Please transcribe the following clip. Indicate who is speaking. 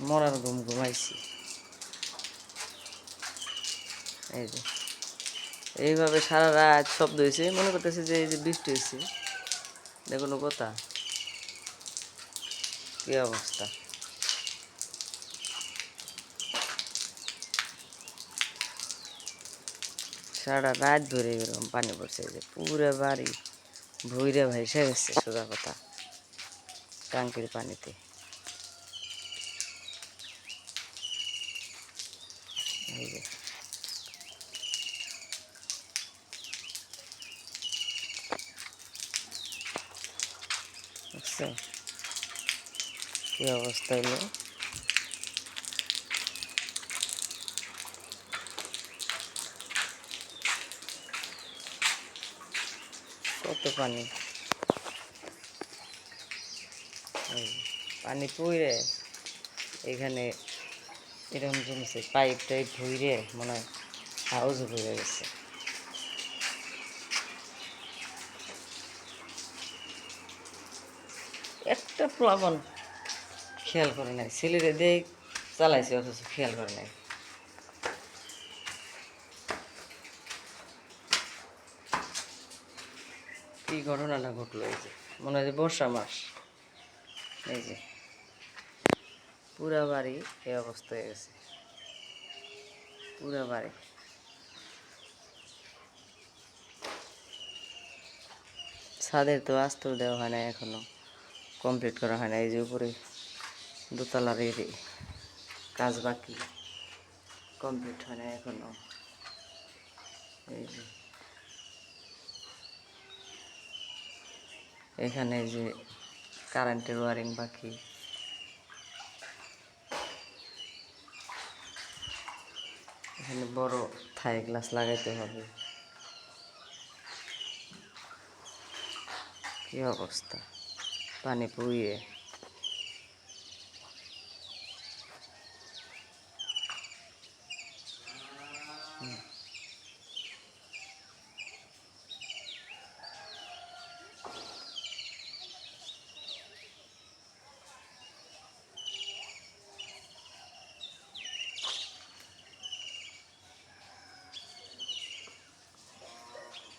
Speaker 1: মরার ঘুম ঘুমাইছি। এই যে। এইভাবে সারা রাত শব্দ হয়েছে মনে করতেছে যে এই যে বৃষ্টি হয়েছে দেখুন কথা কি অবস্থা। সারা রাত ধরে এরকম পানি পড়ছে যে পুরো বাড়ি ভুইরে ভাইসে গেছে সোজা কথা। টাঙ্কির পানিতে। এই যে দেখছ কি অবস্থা হলো কত পানি? পানি পুইরে এখানে এরকম জমছে পাইপ টাইপ ভুইরে মনে হয় হাউস ভরে গেছে। একটা প্লাবন খেয়াল করে নাই ছেলেরে দিয়ে চালাইছে অথচ খেয়াল করে নাই। কি ঘটনাটা ঘটলো এই যে? মনে হয় বর্ষা মাস। এই যে। পুরা বাড়ি এই অবস্থা হয়ে গেছে। পুরা বাড়ি। ছাদের তো আস্তর দেওয়া হয় না এখনও কমপ্লিট করা হয় না এই যে উপরে দোতলার এই কাজ বাকি কমপ্লিট হয় না এখনও। এই যে এখানে যে কারেন্টের ওয়ারিং বাকি। এখানে বড় থাই গ্লাস লাগাইতে হবে। কি অবস্থা? পানি পুইয়ে